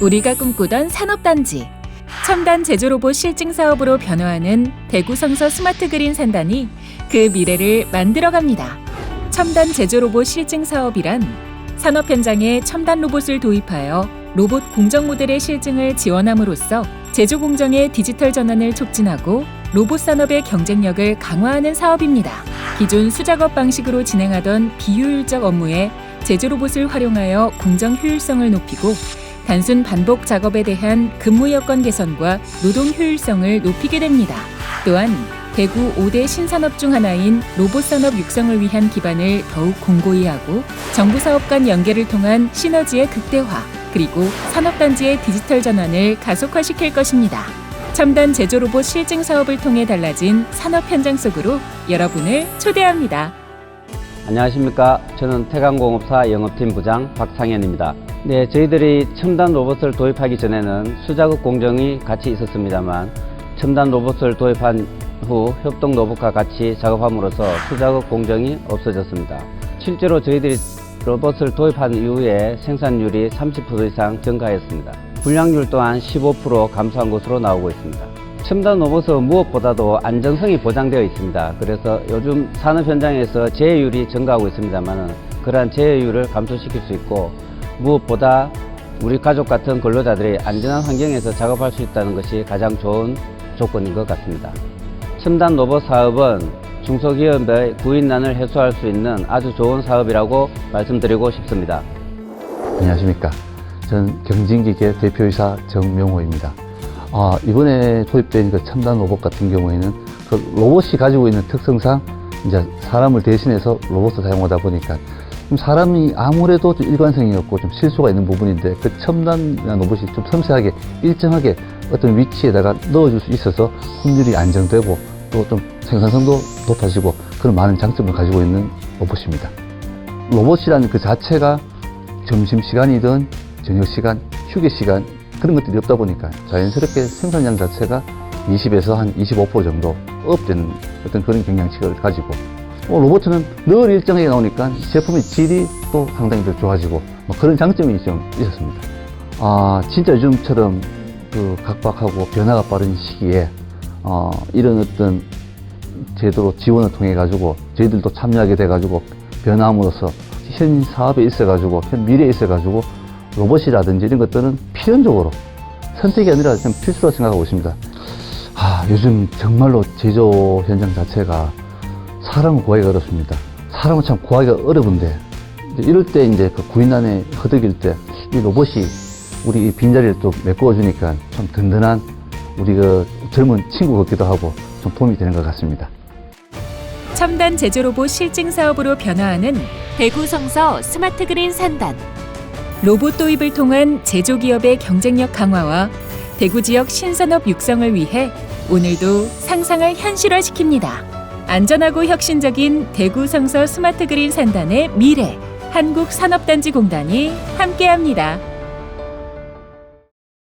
우리가 꿈꾸던 산업단지. 첨단 제조 로봇 실증 사업으로 변화하는 대구 성서 스마트 그린 산단이 그 미래를 만들어 갑니다. 첨단 제조 로봇 실증 사업이란 산업 현장에 첨단 로봇을 도입하여 로봇 공정 모델의 실증을 지원함으로써 제조 공정의 디지털 전환을 촉진하고 로봇 산업의 경쟁력을 강화하는 사업입니다. 기존 수작업 방식으로 진행하던 비효율적 업무에 제조 로봇을 활용하여 공정 효율성을 높이고 단순 반복 작업에 대한 근무 여건 개선과 노동 효율성을 높이게 됩니다. 또한 대구 5대 신산업 중 하나인 로봇 산업 육성을 위한 기반을 더욱 공고히 하고 정부 사업 간 연계를 통한 시너지의 극대화 그리고 산업단지의 디지털 전환을 가속화시킬 것입니다. 첨단 제조 로봇 실증 사업을 통해 달라진 산업 현장 속으로 여러분을 초대합니다. 안녕하십니까. 저는 태강공업사 영업팀 부장 박상현입니다. 네, 저희들이 첨단 로봇을 도입하기 전에는 수작업 공정이 같이 있었습니다만 첨단 로봇을 도입한 후 협동 로봇과 같이 작업함으로써 수작업 공정이 없어졌습니다. 실제로 저희들이 로봇을 도입한 이후에 생산율이 30% 이상 증가했습니다. 불량률 또한 15% 감소한 것으로 나오고 있습니다. 첨단 로봇은 무엇보다도 안전성이 보장되어 있습니다. 그래서 요즘 산업 현장에서 재해율이 증가하고 있습니다만 그러한 재해율을 감소시킬 수 있고 무엇보다 우리 가족 같은 근로자들이 안전한 환경에서 작업할 수 있다는 것이 가장 좋은 조건인 것 같습니다. 첨단 로봇 사업은 중소기업의 구인난을 해소할 수 있는 아주 좋은 사업이라고 말씀드리고 싶습니다. 안녕하십니까. 전 경진기계 대표이사 정명호입니다. 아, 이번에 도입된 그 첨단 로봇 같은 경우에는 그 로봇이 가지고 있는 특성상 이제 사람을 대신해서 로봇을 사용하다 보니까 좀 사람이 아무래도 좀 일관성이 없고 좀 실수가 있는 부분인데 그 첨단 로봇이 좀 섬세하게 일정하게 어떤 위치에다가 넣어줄 수 있어서 확률이 안정되고 또 좀 생산성도 높아지고 그런 많은 장점을 가지고 있는 로봇입니다. 로봇이라는 그 자체가 점심시간이든 저녁시간, 휴게시간 그런 것들이 없다 보니까 자연스럽게 생산량 자체가 20에서 한 25% 정도 업되는 어떤 그런 경량치를 가지고 어, 로봇은 늘 일정하게 나오니까 제품의 질이 또 상당히 더 좋아지고 뭐 그런 장점이 좀 있었습니다. 아 진짜 요즘처럼 그 각박하고 변화가 빠른 시기에 어, 이런 어떤 제도로 지원을 통해 가지고 저희들도 참여하게 돼 가지고 변함으로써 현 사업에 있어 가지고 현 미래에 있어 가지고 로봇이라든지 이런 것들은 필연적으로 선택이 아니라 좀 필수라고 생각하고 있습니다. 아, 요즘 정말로 제조 현장 자체가 사람을 구하기가 어렵습니다. 사람은 참 구하기가 어려운데 이럴 때 이제 그 구인난에 허덕일 때 이 로봇이 우리 이 빈자리를 또 메꿔 주니까 좀 든든한 우리 그 젊은 친구 같기도 하고 좀 도움이 되는 것 같습니다. 첨단 제조 로봇 실증 사업으로 변화하는 대구 성서 스마트 그린 산단. 로봇 도입을 통한 제조 기업의 경쟁력 강화와 대구 지역 신산업 육성을 위해 오늘도 상상을 현실화시킵니다. 안전하고 혁신적인 대구 성서 스마트 그린 산단의 미래 한국 산업단지 공단이 함께합니다.